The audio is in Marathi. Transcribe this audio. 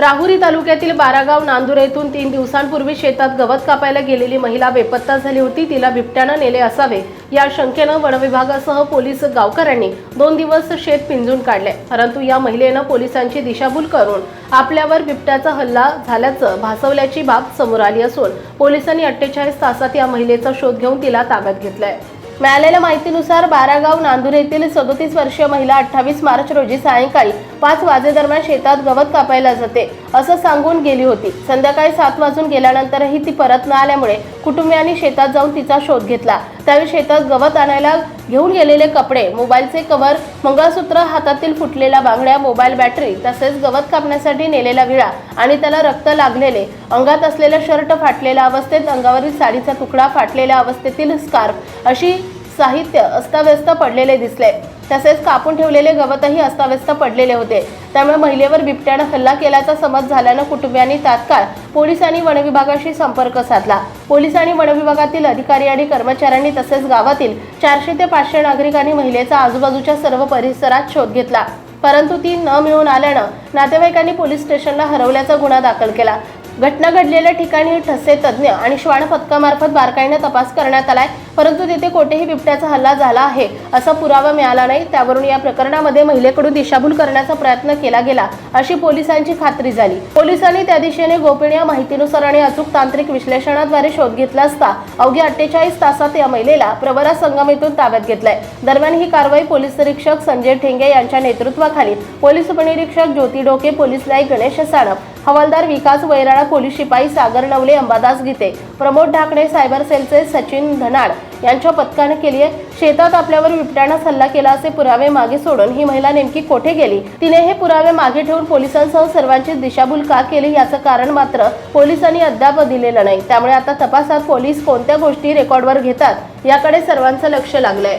राहुरी तालुक्यातील बारागाव नांदूर येथून तीन दिवसांपूर्वी शेतात गवत कापायला गेलेली महिला बेपत्ता झाली होती. तिला बिबट्यानं नेले असावे. या शंकेनं वनविभागासह पोलीस गावकऱ्यांनी दोन दिवस शेत पिंजून काढले. परंतु या महिलेनं पोलिसांची दिशाभूल करून आपल्यावर बिबट्याचा हल्ला झाल्याचं भासवल्याची बाब समोर आली असून पोलिसांनी अठ्ठेचाळीस तासात या महिलेचा शोध घेऊन तिला ताब्यात घेतलाय. मिळालेल्या माहितीनुसार बारागाव नांदूर येथील सदोतीस वर्षीय महिला अठ्ठावीस मार्च रोजी सायंकाळी पाच वाजेदरम्यान शेतात गवत कापायला जाते असं सांगून गेली होती. संध्याकाळी सात वाजून गेल्यानंतरही ती परत न आल्यामुळे कुटुंबियांनी शेतात जाऊन तिचा शोध घेतला. त्यावेळी शेतात गवत आणायला घेऊन गेलेले कपडे मोबाईलचे कव्हर मंगळसूत्र हातातील फुटलेल्या बांगड्या मोबाईल बॅटरी तसेच गवत कापण्यासाठी नेलेला विळा आणि त्याला रक्त लागलेले अंगात असलेलं शर्ट फाटलेल्या अवस्थेत अंगावरील साडीचा तुकडा फाटलेल्या अवस्थेतील स्कार्फ अशी साहित्य अस्ताव्यस्त पडलेले दिसले. तसेच कापून ठेवलेले गवतही अस्ताव्यस्त पडलेले होते. त्यामुळे महिलेवर बिबट्यानं हल्ला केल्याचा समज झाल्यानं कुटुंबियांनी तात्काळ पोलीस आणि वनविभागाशी संपर्क साधला. पोलीस आणि वनविभागातील अधिकारी आणि कर्मचाऱ्यांनी तसेच गावातील चारशे ते पाचशे नागरिकांनी महिलेचा आजूबाजूच्या सर्व परिसरात शोध घेतला. परंतु ती न मिळून आल्यानं नातेवाईकांनी पोलीस स्टेशनला हरवल्याचा गुन्हा दाखल केला. घटना घडलेल्या ठिकाणी ठसे तज्ज्ञ आणि श्वान पथकामार्फत बारकाईने तपास करण्यात आलाय परंतु तिथे कोठेही बिबट्याचा हल्ला झाला आहे असा पुरावा मिळाला नाही. त्यावरून या प्रकरणामध्ये महिलेकडून दिशाभूल करण्याचा प्रयत्न केला गेला अशी पोलिसांची खात्री झाली. पोलिसांनी त्या दिशेने गोपनीय माहितीनुसार आणि अचूक तांत्रिक विश्लेषणाद्वारे शोध घेतला असता अवघ्या अठ्ठेचाळीस तासात या महिलेला प्रवरा संगम येथून ताब्यात घेतलाय. दरम्यान ही कारवाई पोलीस निरीक्षक संजय ठेंगे यांच्या नेतृत्वाखाली पोलीस उपनिरीक्षक ज्योती डोके पोलीस नाईक गणेश साणप हवालदार विकास वैराळा पोलीस शिपाई सागर नवले अंबादास गीते प्रमोद ढाकणे सायबर सेलचे सचिन धनाड यांच्या पथकाने केली आहे शेतात आपल्यावर बिबट्यानं हल्ला केला असे पुरावे मागे सोडून ही महिला नेमकी कोठे गेली? तिने हे पुरावे मागे ठेवून पोलिसांसह सर्वांची दिशाभूल का केली याचं कारण मात्र पोलिसांनी अद्याप दिलेलं नाही. त्यामुळे आता तपासात पोलीस कोणत्या गोष्टी रेकॉर्डवर घेतात याकडे सर्वांचं लक्ष लागलंय.